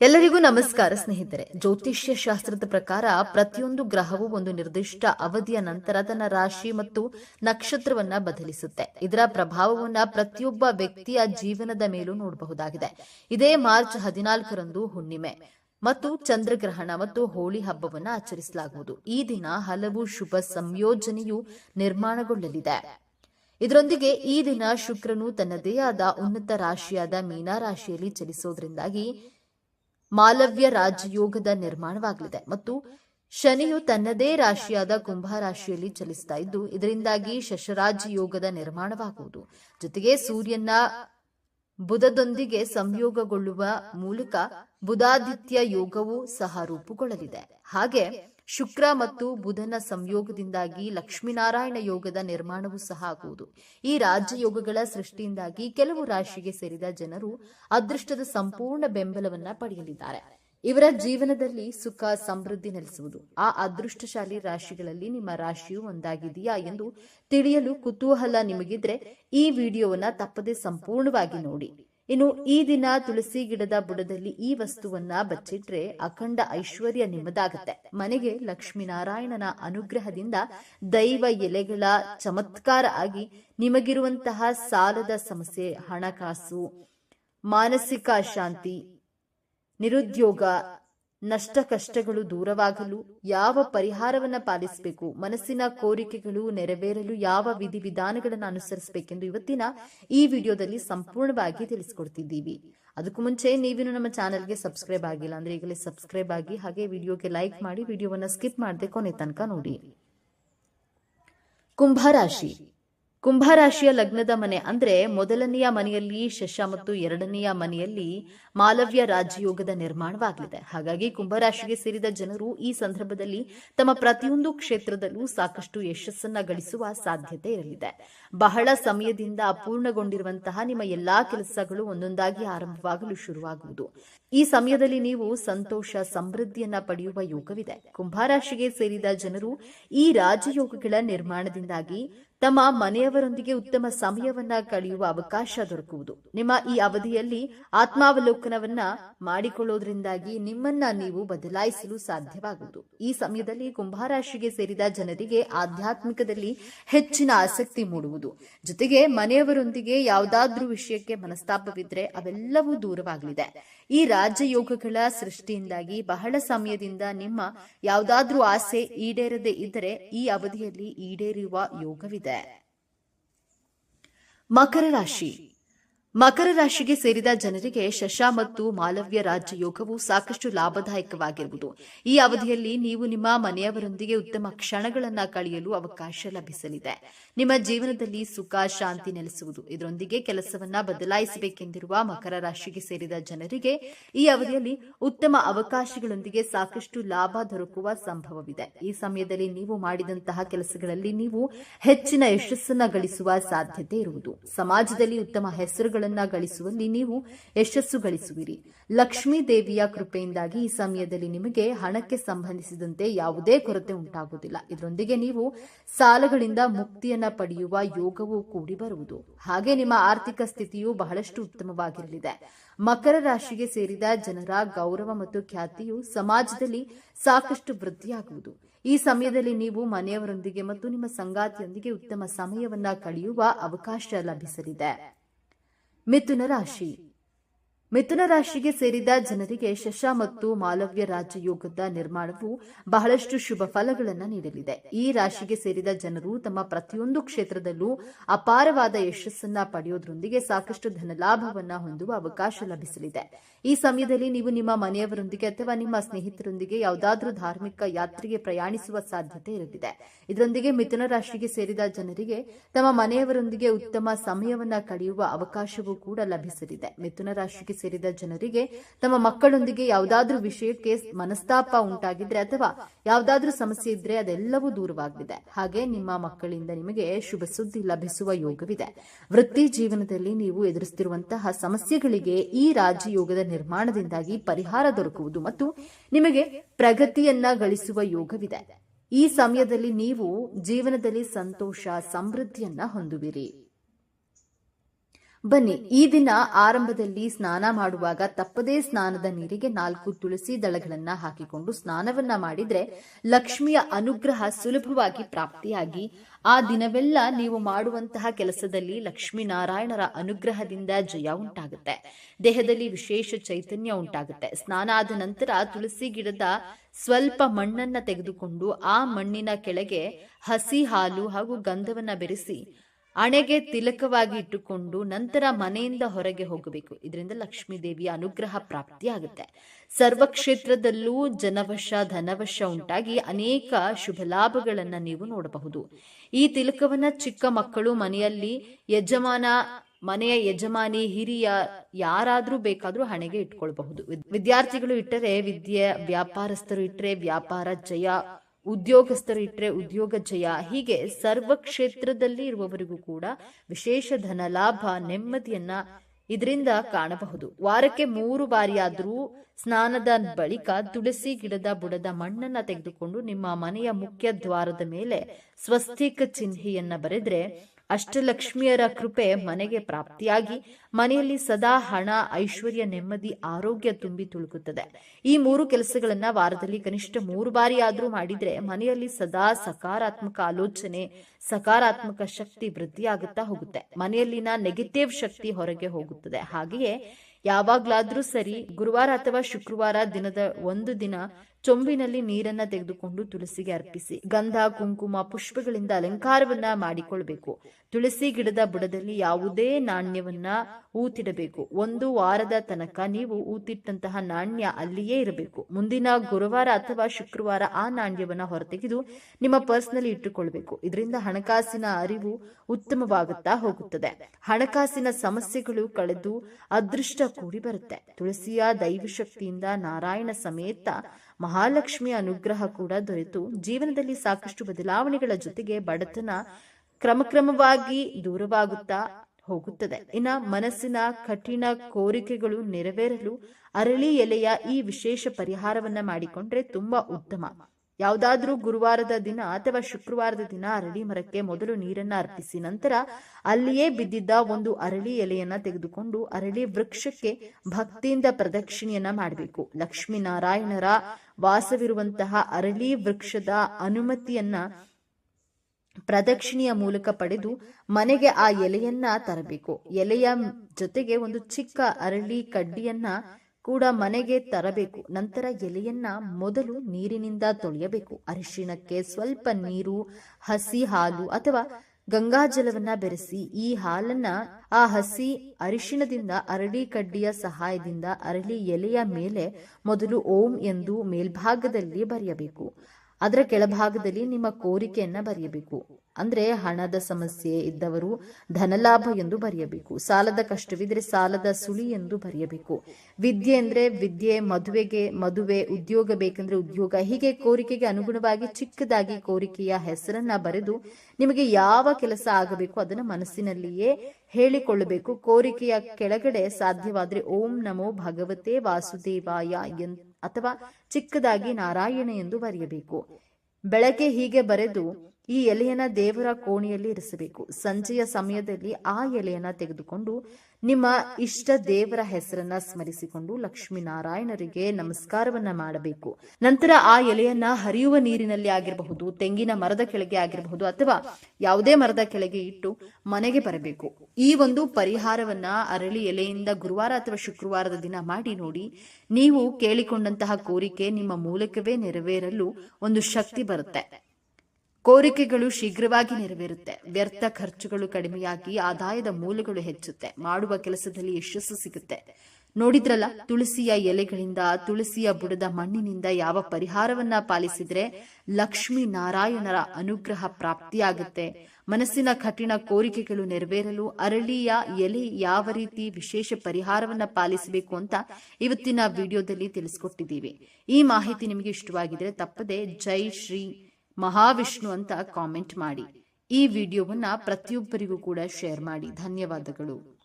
ಎಲ್ಲರಿಗೂ ನಮಸ್ಕಾರ, ಸ್ನೇಹಿತರೆ. ಜ್ಯೋತಿಷ್ಯ ಶಾಸ್ತ್ರದ ಪ್ರಕಾರ ಪ್ರತಿಯೊಂದು ಗ್ರಹವು ಒಂದು ನಿರ್ದಿಷ್ಟ ಅವಧಿಯ ನಂತರ ತನ್ನ ರಾಶಿ ಮತ್ತು ನಕ್ಷತ್ರವನ್ನ ಬದಲಿಸುತ್ತೆ. ಇದರ ಪ್ರಭಾವವನ್ನ ಪ್ರತಿಯೊಬ್ಬ ವ್ಯಕ್ತಿಯ ಜೀವನದ ಮೇಲೂ ನೋಡಬಹುದಾಗಿದೆ. ಇದೇ ಮಾರ್ಚ್ ಹದಿನಾಲ್ಕರಂದು ಹುಣ್ಣಿಮೆ. ಮತ್ತು ಚಂದ್ರಗ್ರಹಣ ಮತ್ತು ಹೋಳಿ ಹಬ್ಬವನ್ನು ಆಚರಿಸಲಾಗುವುದು. ಈ ದಿನ ಹಲವು ಶುಭ ಸಂಯೋಜನೆಯು ನಿರ್ಮಾಣಗೊಳ್ಳಲಿದೆ. ಇದರೊಂದಿಗೆ ಈ ದಿನ ಶುಕ್ರನು ತನ್ನದೇ ಆದ ಉನ್ನತ ರಾಶಿಯಾದ ಮೀನಾ ರಾಶಿಯಲ್ಲಿ ಚಲಿಸೋದ್ರಿಂದಾಗಿ ಮಾಲವ್ಯ ರಾಜಯೋಗದ ನಿರ್ಮಾಣವಾಗಲಿದೆ ಮತ್ತು ಶನಿಯು ತನ್ನದೇ ರಾಶಿಯಾದ ಕುಂಭ ರಾಶಿಯಲ್ಲಿ ಚಲಿಸ್ತಾ ಇದ್ದು, ಇದರಿಂದಾಗಿ ಶಶರಾಜ ಯೋಗದ ನಿರ್ಮಾಣವಾಗುವುದು. ಜೊತೆಗೆ ಸೂರ್ಯನ ಬುಧದೊಂದಿಗೆ ಸಂಯೋಗಗೊಳ್ಳುವ ಮೂಲಕ ಬುಧಾದಿತ್ಯ ಯೋಗವೂ ಸಹ ರೂಪುಗೊಳ್ಳಲಿದೆ. ಹಾಗೆ ಶುಕ್ರ ಮತ್ತು ಬುಧನ ಸಂಯೋಗದಿಂದಾಗಿ ಲಕ್ಷ್ಮೀನಾರಾಯಣ ಯೋಗದ ನಿರ್ಮಾಣವೂ ಸಹ ಆಗುವುದು. ಈ ರಾಜ್ಯಯೋಗಗಳ ಸೃಷ್ಟಿಯಿಂದಾಗಿ ಕೆಲವು ರಾಶಿಗೆ ಸೇರಿದ ಜನರು ಅದೃಷ್ಟದ ಸಂಪೂರ್ಣ ಬೆಂಬಲವನ್ನ ಪಡೆಯಲಿದ್ದಾರೆ. ಇವರ ಜೀವನದಲ್ಲಿ ಸುಖ, ಸಮೃದ್ಧಿ ನೆಲೆಸುವುದು. ಆ ಅದೃಷ್ಟಶಾಲಿ ರಾಶಿಗಳಲ್ಲಿ ನಿಮ್ಮ ರಾಶಿಯು ಒಂದಾಗಿದೆಯಾ ಎಂದು ತಿಳಿಯಲು ಕುತೂಹಲ ನಿಮಗಿದ್ರೆ ಈ ವಿಡಿಯೋವನ್ನ ತಪ್ಪದೆ ಸಂಪೂರ್ಣವಾಗಿ ನೋಡಿ. ಇನ್ನು ಈ ದಿನ ತುಳಸಿ ಗಿಡದ ಬುಡದಲ್ಲಿ ಈ ವಸ್ತುವನ್ನ ಬಚ್ಚಿಟ್ರೆ ಅಖಂಡ ಐಶ್ವರ್ಯ ನಿಮ್ಮದಾಗತ್ತೆ. ಮನೆಗೆ ಲಕ್ಷ್ಮೀನಾರಾಯಣನ ಅನುಗ್ರಹದಿಂದ ದೈವ ಎಲೆಗಳ ಚಮತ್ಕಾರ ಆಗಿ ನಿಮಗಿರುವಂತಹ ಸಾಲದ ಸಮಸ್ಯೆ, ಹಣಕಾಸು, ಮಾನಸಿಕ ಶಾಂತಿ, ನಿರುದ್ಯೋಗ ನಷ್ಟ ಕಷ್ಟಗಳು ದೂರವಾಗಲು ಯಾವ ಪರಿಹಾರವನ್ನ ಪಾಲಿಸಬೇಕು, ಮನಸ್ಸಿನ ಕೋರಿಕೆಗಳು ನೆರವೇರಲು ಯಾವ ವಿಧಿವಿಧಾನಗಳನ್ನು ಅನುಸರಿಸಬೇಕೆಂದು ಇವತ್ತಿನ ಈ ವಿಡಿಯೋದಲ್ಲಿ ಸಂಪೂರ್ಣವಾಗಿ ತಿಳಿಸಿಕೊಡ್ತಿದ್ದೀವಿ. ಅದಕ್ಕೂ ಮುಂಚೆ ನೀವಿನ್ನು ನಮ್ಮ ಚಾನೆಲ್ಗೆ ಸಬ್ಸ್ಕ್ರೈಬ್ ಆಗಿಲ್ಲ ಅಂದ್ರೆ ಈಗಲೇ ಸಬ್ಸ್ಕ್ರೈಬ್ ಆಗಿ ಹಾಗೆ ವಿಡಿಯೋಗೆ ಲೈಕ್ ಮಾಡಿ ವಿಡಿಯೋವನ್ನ ಸ್ಕಿಪ್ ಮಾಡದೆ ಕೊನೆ ತನಕ ನೋಡಿ. ಕುಂಭರಾಶಿ ಕುಂಭರಾಶಿಯ ಲಗ್ನದ ಮನೆ ಅಂದ್ರೆ ಮೊದಲನೆಯ ಮನೆಯಲ್ಲಿ ಶಶ ಮತ್ತು ಎರಡನೆಯ ಮನೆಯಲ್ಲಿ ಮಾಲವ್ಯ ರಾಜಯೋಗದ ನಿರ್ಮಾಣವಾಗಲಿದೆ. ಹಾಗಾಗಿ ಕುಂಭರಾಶಿಗೆ ಸೇರಿದ ಜನರು ಈ ಸಂದರ್ಭದಲ್ಲಿ ತಮ್ಮ ಪ್ರತಿಯೊಂದು ಕ್ಷೇತ್ರದಲ್ಲೂ ಸಾಕಷ್ಟು ಯಶಸ್ಸನ್ನ ಗಳಿಸುವ ಸಾಧ್ಯತೆ ಇರಲಿದೆ. ಬಹಳ ಸಮಯದಿಂದ ಅಪೂರ್ಣಗೊಂಡಿರುವಂತಹ ನಿಮ್ಮ ಎಲ್ಲಾ ಕೆಲಸಗಳು ಒಂದೊಂದಾಗಿ ಆರಂಭವಾಗಲು ಶುರುವಾಗುವುದು. ಈ ಸಮಯದಲ್ಲಿ ನೀವು ಸಂತೋಷ, ಸಮೃದ್ಧಿಯನ್ನ ಪಡೆಯುವ ಯೋಗವಿದೆ. ಕುಂಭರಾಶಿಗೆ ಸೇರಿದ ಜನರು ಈ ರಾಜಯೋಗಗಳ ನಿರ್ಮಾಣದಿಂದಾಗಿ ತಮ್ಮ ಮನೆಯವರೊಂದಿಗೆ ಉತ್ತಮ ಸಮಯವನ್ನ ಕಳೆಯುವ ಅವಕಾಶ ದೊರಕುವುದು. ನಿಮ್ಮ ಈ ಅವಧಿಯಲ್ಲಿ ಆತ್ಮಾವಲೋಕನವನ್ನ ಮಾಡಿಕೊಳ್ಳೋದ್ರಿಂದಾಗಿ ನಿಮ್ಮನ್ನ ನೀವು ಬದಲಾಯಿಸಲು ಸಾಧ್ಯವಾಗುವುದು. ಈ ಸಮಯದಲ್ಲಿ ಕುಂಭರಾಶಿಗೆ ಸೇರಿದ ಜನರಿಗೆ ಆಧ್ಯಾತ್ಮಿಕದಲ್ಲಿ ಹೆಚ್ಚಿನ ಆಸಕ್ತಿ ಮೂಡುವುದು. ಜೊತೆಗೆ ಮನೆಯವರೊಂದಿಗೆ ಯಾವುದಾದ್ರೂ ವಿಷಯಕ್ಕೆ ಮನಸ್ತಾಪವಿದ್ರೆ ಅವೆಲ್ಲವೂ ದೂರವಾಗಲಿದೆ. ಈ ರಾಜಯೋಗಗಳ ಸೃಷ್ಟಿಯಿಂದಾಗಿ ಬಹಳ ಸಮಯದಿಂದ ನಿಮ್ಮ ಯಾವುದಾದ್ರೂ ಆಸೆ ಈಡೇರದೇ ಇದ್ದರೆ ಈ ಅವಧಿಯಲ್ಲಿ ಈಡೇರುವ ಯೋಗವಿದೆ. ಮಕರ ರಾಶಿ ಮಕರ ರಾಶಿಗೆ ಸೇರಿದ ಜನರಿಗೆ ಶಶ ಮತ್ತು ಮಾಲವ್ಯ ರಾಜ್ಯ ಯೋಗವು ಸಾಕಷ್ಟು ಲಾಭದಾಯಕವಾಗಿರುವುದು. ಈ ಅವಧಿಯಲ್ಲಿ ನೀವು ನಿಮ್ಮ ಮನೆಯವರೊಂದಿಗೆ ಉತ್ತಮ ಕ್ಷಣಗಳನ್ನು ಕಳೆಯಲು ಅವಕಾಶ ಲಭಿಸಲಿದೆ. ನಿಮ್ಮ ಜೀವನದಲ್ಲಿ ಸುಖ, ಶಾಂತಿ ನೆಲೆಸುವುದು. ಇದರೊಂದಿಗೆ ಕೆಲಸವನ್ನ ಬದಲಾಯಿಸಬೇಕೆಂದಿರುವ ಮಕರ ರಾಶಿಗೆ ಸೇರಿದ ಜನರಿಗೆ ಈ ಅವಧಿಯಲ್ಲಿ ಉತ್ತಮ ಅವಕಾಶಗಳೊಂದಿಗೆ ಸಾಕಷ್ಟು ಲಾಭ ದೊರಕುವ ಸಂಭವವಿದೆ. ಈ ಸಮಯದಲ್ಲಿ ನೀವು ಮಾಡಿದಂತಹ ಕೆಲಸಗಳಲ್ಲಿ ನೀವು ಹೆಚ್ಚಿನ ಯಶಸ್ಸನ್ನು ಗಳಿಸುವ ಸಾಧ್ಯತೆ ಇರುವುದು. ಸಮಾಜದಲ್ಲಿ ಉತ್ತಮ ಹೆಸರುಗಳನ್ನು ಗಳಿಸುವಲ್ಲಿ ನೀವು ಯಶಸ್ಸು ಗಳಿಸುವಿರಿ. ಲಕ್ಷ್ಮೀ ದೇವಿಯ ಕೃಪೆಯಿಂದಾಗಿ ಈ ಸಮಯದಲ್ಲಿ ನಿಮಗೆ ಹಣಕ್ಕೆ ಸಂಬಂಧಿಸಿದಂತೆ ಯಾವುದೇ ಕೊರತೆ ಉಂಟಾಗುವುದಿಲ್ಲ. ಇದರೊಂದಿಗೆ ನೀವು ಸಾಲಗಳಿಂದ ಮುಕ್ತಿಯನ್ನ ಪಡೆಯುವ ಯೋಗವೂ ಕೂಡಿ ಬರುವುದು. ಹಾಗೆ ನಿಮ್ಮ ಆರ್ಥಿಕ ಸ್ಥಿತಿಯು ಬಹಳಷ್ಟು ಉತ್ತಮವಾಗಿರಲಿದೆ. ಮಕರ ರಾಶಿಗೆ ಸೇರಿದ ಜನರ ಗೌರವ ಮತ್ತು ಖ್ಯಾತಿಯು ಸಮಾಜದಲ್ಲಿ ಸಾಕಷ್ಟು ವೃದ್ಧಿಯಾಗುವುದು. ಈ ಸಮಯದಲ್ಲಿ ನೀವು ಮನೆಯವರೊಂದಿಗೆ ಮತ್ತು ನಿಮ್ಮ ಸಂಗಾತಿಯೊಂದಿಗೆ ಉತ್ತಮ ಸಮಯವನ್ನ ಕಳೆಯುವ ಅವಕಾಶ ಲಭಿಸಲಿದೆ. ಮಿಥುನ ರಾಶಿ ಮಿಥುನ ರಾಶಿಗೆ ಸೇರಿದ ಜನರಿಗೆ ಶಶ ಮತ್ತು ಮಾಲವ್ಯ ರಾಜಯೋಗದ ನಿರ್ಮಾಣವು ಬಹಳಷ್ಟು ಶುಭ ಫಲಗಳನ್ನು ನೀಡಲಿದೆ. ಈ ರಾಶಿಗೆ ಸೇರಿದ ಜನರು ತಮ್ಮ ಪ್ರತಿಯೊಂದು ಕ್ಷೇತ್ರದಲ್ಲೂ ಅಪಾರವಾದ ಯಶಸ್ಸನ್ನ ಪಡೆಯೋದ್ರೊಂದಿಗೆ ಸಾಕಷ್ಟು ಧನಲಾಭವನ್ನ ಹೊಂದುವ ಅವಕಾಶ ಲಭಿಸಲಿದೆ. ಈ ಸಮಯದಲ್ಲಿ ನೀವು ನಿಮ್ಮ ಮನೆಯವರೊಂದಿಗೆ ಅಥವಾ ನಿಮ್ಮ ಸ್ನೇಹಿತರೊಂದಿಗೆ ಯಾವುದಾದ್ರೂ ಧಾರ್ಮಿಕ ಯಾತ್ರೆಗೆ ಪ್ರಯಾಣಿಸುವ ಸಾಧ್ಯತೆ ಇರಲಿದೆ. ಇದರೊಂದಿಗೆ ಮಿಥುನ ರಾಶಿಗೆ ಸೇರಿದ ಜನರಿಗೆ ತಮ್ಮ ಮನೆಯವರೊಂದಿಗೆ ಉತ್ತಮ ಸಮಯವನ್ನ ಕಳೆಯುವ ಅವಕಾಶವೂ ಕೂಡ ಲಭಿಸಲಿದೆ. ಮಿಥುನ ರಾಶಿಗೆ ಸೇರಿದ ಜನರಿಗೆ ತಮ್ಮ ಮಕ್ಕಳೊಂದಿಗೆ ಯಾವುದಾದ್ರೂ ವಿಷಯಕ್ಕೆ ಮನಸ್ತಾಪ ಉಂಟಾಗಿದ್ರೆ ಅಥವಾ ಯಾವುದಾದ್ರೂ ಸಮಸ್ಯೆ ಇದ್ರೆ ಅದೆಲ್ಲವೂ ದೂರವಾಗಲಿದೆ ಹಾಗೆ ನಿಮ್ಮ ಮಕ್ಕಳಿಂದ ನಿಮಗೆ ಶುಭ ಸುದ್ದಿ ಲಭಿಸುವ ಯೋಗವಿದೆ. ವೃತ್ತಿ ಜೀವನದಲ್ಲಿ ನೀವು ಎದುರಿಸುತ್ತಿರುವಂತಹ ಸಮಸ್ಯೆಗಳಿಗೆ ಈ ರಾಜಯೋಗದ ನಿರ್ಮಾಣದಿಂದಾಗಿ ಪರಿಹಾರ ದೊರಕುವುದು ಮತ್ತು ನಿಮಗೆ ಪ್ರಗತಿಯನ್ನ ಗಳಿಸುವ ಯೋಗವಿದೆ. ಈ ಸಮಯದಲ್ಲಿ ನೀವು ಜೀವನದಲ್ಲಿ ಸಂತೋಷ, ಸಮೃದ್ಧಿಯನ್ನ ಹೊಂದುವಿರಿ. ಬನ್ನಿ ಈ ದಿನ ಆರಂಭದಲ್ಲಿ ಸ್ನಾನ ಮಾಡುವಾಗ ತಪ್ಪದೇ ಸ್ನಾನದ ನೀರಿಗೆ ನಾಲ್ಕು ತುಳಸಿ ದಳಗಳನ್ನ ಹಾಕಿಕೊಂಡು ಸ್ನಾನವನ್ನ ಮಾಡಿದ್ರೆ ಲಕ್ಷ್ಮಿಯ ಅನುಗ್ರಹ ಸುಲಭವಾಗಿ ಪ್ರಾಪ್ತಿಯಾಗಿ ಆ ದಿನವೆಲ್ಲ ನೀವು ಮಾಡುವಂತಹ ಕೆಲಸದಲ್ಲಿ ಲಕ್ಷ್ಮೀನಾರಾಯಣರ ಅನುಗ್ರಹದಿಂದ ಜಯ ಉಂಟಾಗುತ್ತೆ. ದೇಹದಲ್ಲಿ ವಿಶೇಷ ಚೈತನ್ಯ ಉಂಟಾಗುತ್ತೆ. ಸ್ನಾನ ಆದ ನಂತರ ತುಳಸಿ ಗಿಡದ ಸ್ವಲ್ಪ ಮಣ್ಣನ್ನ ತೆಗೆದುಕೊಂಡು ಆ ಮಣ್ಣಿನ ಕೆಳಗೆ ಹಸಿ ಹಾಲು ಹಾಗೂ ಗಂಧವನ್ನ ಬೆರೆಸಿ ಅಣೆಗೆ ತಿಲಕವಾಗಿ ಇಟ್ಟುಕೊಂಡು ನಂತರ ಮನೆಯಿಂದ ಹೊರಗೆ ಹೋಗಬೇಕು. ಇದರಿಂದ ಲಕ್ಷ್ಮೀ ದೇವಿಯ ಅನುಗ್ರಹ ಪ್ರಾಪ್ತಿ ಆಗುತ್ತೆ. ಸರ್ವಕ್ಷೇತ್ರದಲ್ಲೂ ಜನವಶ, ಧನವಶ ಉಂಟಾಗಿ ಅನೇಕ ಶುಭ ಲಾಭಗಳನ್ನ ನೀವು ನೋಡಬಹುದು. ಈ ತಿಲಕವನ್ನ ಚಿಕ್ಕ ಮಕ್ಕಳು ಮನೆಯಲ್ಲಿ ಯಜಮಾನ, ಮನೆಯ ಯಜಮಾನಿ, ಹಿರಿಯ ಯಾರಾದ್ರೂ ಬೇಕಾದ್ರೂ ಹಣೆಗೆ ಇಟ್ಕೊಳ್ಬಹುದು. ವಿದ್- ವಿದ್ಯಾರ್ಥಿಗಳು ಇಟ್ಟರೆ ವಿದ್ಯೆ, ವ್ಯಾಪಾರಸ್ಥರು ಇಟ್ಟರೆ ವ್ಯಾಪಾರ, ಜಯ ಉದ್ಯೋಗಸ್ಥರು ಇಟ್ಟರೆ ಉದ್ಯೋಗ ಜಯ, ಹೀಗೆ ಸರ್ವ ಕ್ಷೇತ್ರದಲ್ಲಿ ಇರುವವರಿಗೂ ಕೂಡ ವಿಶೇಷ ಧನ ಲಾಭ ನೆಮ್ಮದಿಯನ್ನ ಇದರಿಂದ ಕಾಣಬಹುದು. ವಾರಕ್ಕೆ ಮೂರು ಬಾರಿಯಾದರೂ ಸ್ನಾನದ ಬಳಿಕ ತುಳಸಿ ಗಿಡದ ಬುಡದ ಮಣ್ಣನ್ನ ತೆಗೆದುಕೊಂಡು ನಿಮ್ಮ ಮನೆಯ ಮುಖ್ಯ ದ್ವಾರದ ಮೇಲೆ ಸ್ವಸ್ತಿಕ ಚಿಹ್ನೆಯನ್ನ ಬರೆದ್ರೆ ಅಷ್ಟಲಕ್ಷ್ಮಿಯರ ಕೃಪೆ ಮನೆಗೆ ಪ್ರಾಪ್ತಿಯಾಗಿ ಮನೆಯಲ್ಲಿ ಸದಾ ಹಣ, ಐಶ್ವರ್ಯ, ನೆಮ್ಮದಿ, ಆರೋಗ್ಯ ತುಂಬಿ ತುಳುಕುತ್ತದೆ. ಈ ಮೂರು ಕೆಲಸಗಳನ್ನ ವಾರದಲ್ಲಿ ಕನಿಷ್ಠ ಮೂರು ಬಾರಿ ಆದ್ರೂ ಮಾಡಿದ್ರೆ ಮನೆಯಲ್ಲಿ ಸದಾ ಸಕಾರಾತ್ಮಕ ಆಲೋಚನೆ, ಸಕಾರಾತ್ಮಕ ಶಕ್ತಿ ವೃದ್ಧಿಯಾಗುತ್ತಾ ಹೋಗುತ್ತೆ. ಮನೆಯಲ್ಲಿನ ನೆಗೆಟಿವ್ ಶಕ್ತಿ ಹೊರಗೆ ಹೋಗುತ್ತದೆ. ಹಾಗೆಯೇ ಯಾವಾಗ್ಲಾದ್ರೂ ಸರಿ ಗುರುವಾರ ಅಥವಾ ಶುಕ್ರವಾರ ದಿನದ ಒಂದು ದಿನ ಚೊಂಬಿನಲ್ಲಿ ನೀರನ್ನ ತೆಗೆದುಕೊಂಡು ತುಳಸಿಗೆ ಅರ್ಪಿಸಿ, ಗಂಧ, ಕುಂಕುಮ, ಪುಷ್ಪಗಳಿಂದ ಅಲಂಕಾರವನ್ನ ಮಾಡಿಕೊಳ್ಬೇಕು. ತುಳಸಿ ಗಿಡದ ಬುಡದಲ್ಲಿ ಯಾವುದೇ ನಾಣ್ಯವನ್ನ ಊತಿಡಬೇಕು. ಒಂದು ವಾರದ ತನಕ ನೀವು ಊತಿಟ್ಟಂತಹ ನಾಣ್ಯ ಅಲ್ಲಿಯೇ ಇರಬೇಕು. ಮುಂದಿನ ಗುರುವಾರ ಅಥವಾ ಶುಕ್ರವಾರ ಆ ನಾಣ್ಯವನ್ನ ಹೊರತೆಗೆದು ನಿಮ್ಮ ಪರ್ಸ್ನಲ್ಲಿ ಇಟ್ಟುಕೊಳ್ಬೇಕು. ಇದರಿಂದ ಹಣಕಾಸಿನ ಅರಿವು ಉತ್ತಮವಾಗುತ್ತಾ ಹೋಗುತ್ತದೆ. ಹಣಕಾಸಿನ ಸಮಸ್ಯೆಗಳು ಕಳೆದು ಅದೃಷ್ಟ ಕೂಡಿ ಬರುತ್ತೆ. ತುಳಸಿಯ ದೈವಶಕ್ತಿಯಿಂದ ನಾರಾಯಣ ಸಮೇತ ಮಹಾಲಕ್ಷ್ಮಿಯ ಅನುಗ್ರಹ ಕೂಡ ದೊರೆತು. ಜೀವನದಲ್ಲಿ ಸಾಕಷ್ಟು ಬದಲಾವಣೆಗಳ ಜೊತೆಗೆ ಬಡತನ ಕ್ರಮಕ್ರಮವಾಗಿ ದೂರವಾಗುತ್ತಾ ಹೋಗುತ್ತದೆ. ಇನ್ನ ಮನಸ್ಸಿನ ಕಠಿಣ ಕೋರಿಕೆಗಳು ನೆರವೇರಲು ಅರಳಿ ಎಲೆಯ ಈ ವಿಶೇಷ ಪರಿಹಾರವನ್ನ ಮಾಡಿಕೊಂಡ್ರೆ ತುಂಬಾ ಉತ್ತಮ. ಯಾವುದಾದ್ರೂ ಗುರುವಾರದ ದಿನ ಅಥವಾ ಶುಕ್ರವಾರದ ದಿನ ಅರಳಿ ಮರಕ್ಕೆ ಮೊದಲು ನೀರನ್ನ ಅರ್ಪಿಸಿ ನಂತರ ಅಲ್ಲಿಯೇ ಬಿದ್ದಿದ್ದ ಒಂದು ಅರಳಿ ಎಲೆಯನ್ನ ತೆಗೆದುಕೊಂಡು ಅರಳಿ ವೃಕ್ಷಕ್ಕೆ ಭಕ್ತಿಯಿಂದ ಪ್ರದಕ್ಷಿಣೆಯನ್ನ ಮಾಡಬೇಕು. ಲಕ್ಷ್ಮೀನಾರಾಯಣರ ವಾಸವಿರುವಂತಹ ಅರಳಿ ವೃಕ್ಷದ ಅನುಮತಿಯನ್ನ ಪ್ರದಕ್ಷಿಣೆಯ ಮೂಲಕ ಪಡೆದು ಮನೆಗೆ ಆ ಎಲೆಯನ್ನ ತರಬೇಕು. ಎಲೆಯ ಜೊತೆಗೆ ಒಂದು ಚಿಕ್ಕ ಅರಳಿ ಕಡ್ಡಿಯನ್ನ ಕೂಡ ಮನೆಗೆ ತರಬೇಕು. ನಂತರ ಎಲೆಯನ್ನ ಮೊದಲು ನೀರಿನಿಂದ ತೊಳೆಯಬೇಕು. ಅರಿಶಿಣಕ್ಕೆ ಸ್ವಲ್ಪ ನೀರು, ಹಸಿ ಹಾಲು ಅಥವಾ ಗಂಗಾಜಲವನ್ನ ಬೆರೆಸಿ ಈ ಹಾಲನ್ನ ಆ ಹಸಿ ಅರಿಶಿಣದಿಂದ ಅರಳಿ ಕಡ್ಡಿಯ ಸಹಾಯದಿಂದ ಅರಳಿ ಎಲೆಯ ಮೇಲೆ ಮೊದಲು ಓಂ ಎಂದು ಮೇಲ್ಭಾಗದಲ್ಲಿ ಬರೆಯಬೇಕು. ಅದರ ಕೆಳಭಾಗದಲ್ಲಿ ನಿಮ್ಮ ಕೋರಿಕೆಯನ್ನ ಬರೆಯಬೇಕು. ಅಂದ್ರೆ ಹಣದ ಸಮಸ್ಯೆ ಇದ್ದವರು ಧನಲಾಭ ಎಂದು ಬರೆಯಬೇಕು. ಸಾಲದ ಕಷ್ಟವಿದ್ರೆ ಸಾಲದ ಸುಳಿ ಎಂದು ಬರೆಯಬೇಕು. ವಿದ್ಯೆ ಅಂದ್ರೆ ವಿದ್ಯೆ, ಮದುವೆಗೆ, ಮದುವೆ, ಉದ್ಯೋಗ ಬೇಕಂದ್ರೆ ಉದ್ಯೋಗ, ಹೀಗೆ ಕೋರಿಕೆಗೆ ಅನುಗುಣವಾಗಿ ಚಿಕ್ಕದಾಗಿ ಕೋರಿಕೆಯ ಹೆಸರನ್ನ ಬರೆದು ನಿಮಗೆ ಯಾವ ಕೆಲಸ ಆಗಬೇಕು ಅದನ್ನ ಮನಸ್ಸಿನಲ್ಲಿಯೇ ಹೇಳಿಕೊಳ್ಳಬೇಕು. ಕೋರಿಕೆಯ ಕೆಳಗಡೆ ಸಾಧ್ಯವಾದ್ರೆ ಓಂ ನಮೋ ಭಗವತೆ ವಾಸುದೇವಾಯ ಅಥವಾ ಚಿಕ್ಕದಾಗಿ ನಾರಾಯಣ ಎಂದು ಬರೆಯಬೇಕು. ಬೆಳಗ್ಗೆ ಹೀಗೆ ಬರೆದು ಈ ಎಲೆಯನ್ನ ದೇವರ ಕೋಣೆಯಲ್ಲಿ ಇರಿಸಬೇಕು. ಸಂಜೆಯ ಸಮಯದಲ್ಲಿ ಆ ಎಲೆಯನ್ನ ತೆಗೆದುಕೊಂಡು ನಿಮ್ಮ ಇಷ್ಟ ದೇವರ ಹೆಸರನ್ನ ಸ್ಮರಿಸಿಕೊಂಡು ಲಕ್ಷ್ಮೀನಾರಾಯಣರಿಗೆ ನಮಸ್ಕಾರವನ್ನ ಮಾಡಬೇಕು. ನಂತರ ಆ ಎಲೆಯನ್ನ ಹರಿಯುವ ನೀರಿನಲ್ಲಿ ಆಗಿರಬಹುದು, ತೆಂಗಿನ ಮರದ ಕೆಳಗೆ ಆಗಿರಬಹುದು ಅಥವಾ ಯಾವುದೇ ಮರದ ಕೆಳಗೆ ಇಟ್ಟು ಮನೆಗೆ ಬರಬೇಕು. ಈ ಒಂದು ಪರಿಹಾರವನ್ನ ಅರಳಿ ಎಲೆಯಿಂದ ಗುರುವಾರ ಅಥವಾ ಶುಕ್ರವಾರದ ದಿನ ಮಾಡಿ ನೋಡಿ. ನೀವು ಕೇಳಿಕೊಂಡಂತಹ ಕೋರಿಕೆ ನಿಮ್ಮ ಮೂಲಕವೇ ನೆರವೇರಲು ಒಂದು ಶಕ್ತಿ ಬರುತ್ತೆ. ಕೋರಿಕೆಗಳು ಶೀಘ್ರವಾಗಿ ನೆರವೇರುತ್ತೆ. ವ್ಯರ್ಥ ಖರ್ಚುಗಳು ಕಡಿಮೆಯಾಗಿ ಆದಾಯದ ಮೂಲಗಳು ಹೆಚ್ಚುತ್ತೆ. ಮಾಡುವ ಕೆಲಸದಲ್ಲಿ ಯಶಸ್ಸು ಸಿಗುತ್ತೆ. ನೋಡಿದ್ರಲ್ಲ, ತುಳಸಿಯ ಎಲೆಗಳಿಂದ, ತುಳಸಿಯ ಬುಡದ ಮಣ್ಣಿನಿಂದ ಯಾವ ಪರಿಹಾರವನ್ನ ಪಾಲಿಸಿದ್ರೆ ಲಕ್ಷ್ಮಿ ನಾರಾಯಣರ ಅನುಗ್ರಹ ಪ್ರಾಪ್ತಿಯಾಗುತ್ತೆ. ಮನಸ್ಸಿನ ಕಠಿಣ ಕೋರಿಕೆಗಳು ನೆರವೇರಲು ಅರಳಿಯ ಎಲೆ ಯಾವ ರೀತಿ ವಿಶೇಷ ಪರಿಹಾರವನ್ನ ಪಾಲಿಸಬೇಕು ಅಂತ ಇವತ್ತಿನ ವಿಡಿಯೋದಲ್ಲಿ ತಿಳಿಸ್ಕೊಟ್ಟಿದ್ದೀವಿ. ಈ ಮಾಹಿತಿ ನಿಮಗೆ ಇಷ್ಟವಾಗಿದ್ರೆ ತಪ್ಪದೆ ಜೈ ಶ್ರೀ ಮಹಾವಿಷ್ಣು ಅಂತ ಕಾಮೆಂಟ್ ಮಾಡಿ. ಈ ವಿಡಿಯೋವನ್ನ ಪ್ರತಿಯೊಬ್ಬರಿಗೂ ಕೂಡ ಶೇರ್ ಮಾಡಿ. ಧನ್ಯವಾದಗಳು.